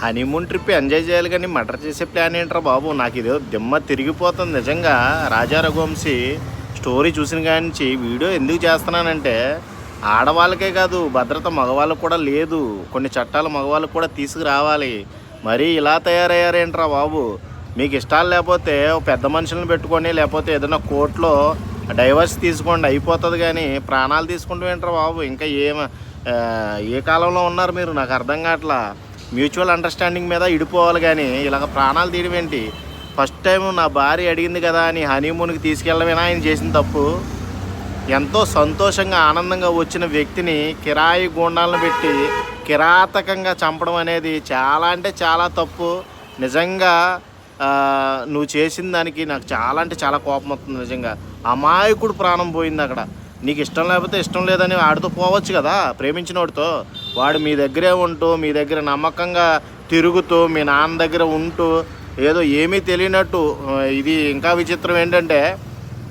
Honeymoon trip enjoy చేయాలి కానీ murder చేసే ప్లాన్ ఏంట్రా బాబు? నాకు ఇదో దిమ్మ తిరిగిపోతుంది. నిజంగా రాజా రఘువంశీ స్టోరీ చూసిన కానించి వీడియో ఎందుకు చేస్తున్నానంటే ఆడవాళ్ళకే కాదు భద్రత మగవాళ్ళకు కూడా లేదు. కొన్ని చట్టాలు మగవాళ్ళకు కూడా తీసుకురావాలి. మరీ ఇలా తయారయ్యారేంట్రా బాబు? మీకు ఇష్టాలు లేకపోతే పెద్ద మనుషులను పెట్టుకొని లేకపోతే ఏదైనా కోర్టులో డైవర్స్ తీసుకోండి అయిపోతుంది కానీ ప్రాణాలు తీసుకుంటూ ఏంట్రా బాబు? ఇంకా ఏ ఏ కాలంలో ఉన్నారు మీరు? నాకు అర్థం కావట్లా. మ్యూచువల్ అండర్స్టాండింగ్ మీద ఇడిపోవాలి కానీ ఇలాగ ప్రాణాలు తీయడం ఏంటి? ఫస్ట్ టైం నా భార్య అడిగింది కదా అని హనీమూన్కి తీసుకెళ్ళమేనా ఆయన చేసిన తప్పు? ఎంతో సంతోషంగా ఆనందంగా వచ్చిన వ్యక్తిని కిరాయి గుండాలను పెట్టి కిరాతకంగా చంపడం అనేది చాలా అంటే చాలా తప్పు. నిజంగా నువ్వు చేసిన దానికి నాకు చాలా అంటే చాలా కోపం వస్తుంది నిజంగా. అమాయకుడు ప్రాణం పోయింది అక్కడ. నీకు ఇష్టం లేకపోతే ఇష్టం లేదని వాడితో పోవచ్చు కదా ప్రేమించినోడితో. వాడు మీ దగ్గరే ఉంటూ మీ దగ్గర నమ్మకంగా తిరుగుతూ మీ నాన్న దగ్గర ఉంటూ ఏదో ఏమీ తెలియనట్టు ఇది ఇంకా విచిత్రం ఏంటంటే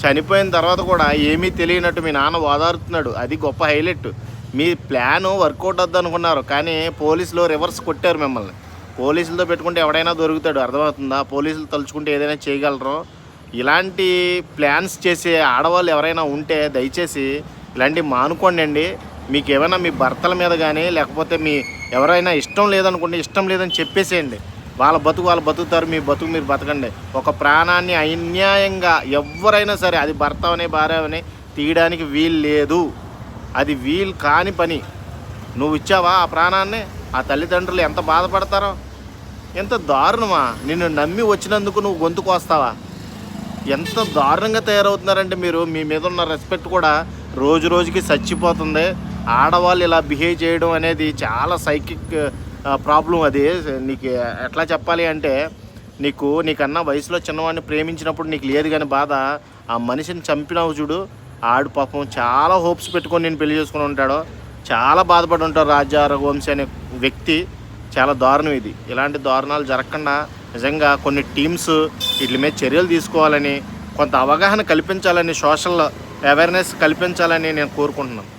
చనిపోయిన తర్వాత కూడా ఏమీ తెలియనట్టు మీ నాన్న ఓదారుతున్నాడు. అది గొప్ప హైలైట్. మీ ప్లాన్ వర్కౌట్ వద్దు అనుకున్నారు కానీ పోలీసులు రివర్స్ కొట్టారు మిమ్మల్ని. పోలీసులతో పెట్టుకుంటే ఎవడైనా దొరుకుతాడు. అర్థమవుతుందా? పోలీసులు తలుచుకుంటే ఏదైనా చేయగలరు. ఇలాంటి ప్లాన్స్ చేసే ఆడవాళ్ళు ఎవరైనా ఉంటే దయచేసి ఇలాంటివి మానుకోండి అండి మీకు ఏమైనా మీ భర్తల మీద కానీ లేకపోతే మీ ఎవరైనా ఇష్టం లేదనుకుంటే ఇష్టం లేదని చెప్పేసేయండి. వాళ్ళ బతుకు వాళ్ళు బతుకుతారు మీ బతుకు మీరు బతకండి. ఒక ప్రాణాన్ని అన్యాయంగా ఎవరైనా సరే అది భర్త అనే భార్య అని తీయడానికి వీలు లేదు. అది వీలు కాని పని. నువ్వు ఇచ్చావా ఆ ప్రాణాన్ని? ఆ తల్లిదండ్రులు ఎంత బాధపడతారో? ఎంత దారుణమా? నిన్ను నమ్మి వచ్చినందుకు నువ్వు గొంతుకు వస్తావా? ఎంత దారుణంగా తయారవుతున్నారంటే మీరు మీ మీద ఉన్న రెస్పెక్ట్ కూడా రోజు రోజుకి చచ్చిపోతుంది. ఆడవాళ్ళు ఇలా బిహేవ్ చేయడం అనేది చాలా సైకిక్ ప్రాబ్లం అది. నీకు ఎట్లా చెప్పాలి అంటే నీకు నీకన్నా వయసులో చిన్నవాడిని ప్రేమించినప్పుడు నీకు లేదు కానీ బాధ. ఆ మనిషిని చంపినావు చూడు ఆడు పాపం చాలా హోప్స్ పెట్టుకొని నేను పెళ్ళి చేసుకుని ఉంటాడో. చాలా బాధపడి ఉంటాడు రాజా రఘువంశీ అనే వ్యక్తి. చాలా దారుణం ఇది. ఇలాంటి దారుణాలు జరగకుండా నిజంగా కొన్ని టీమ్స్ వీటి మీద చర్యలు తీసుకోవాలని కొంత అవగాహన కల్పించాలని సోషల్ అవేర్నెస్ కల్పించాలని నేను కోరుకుంటున్నాను.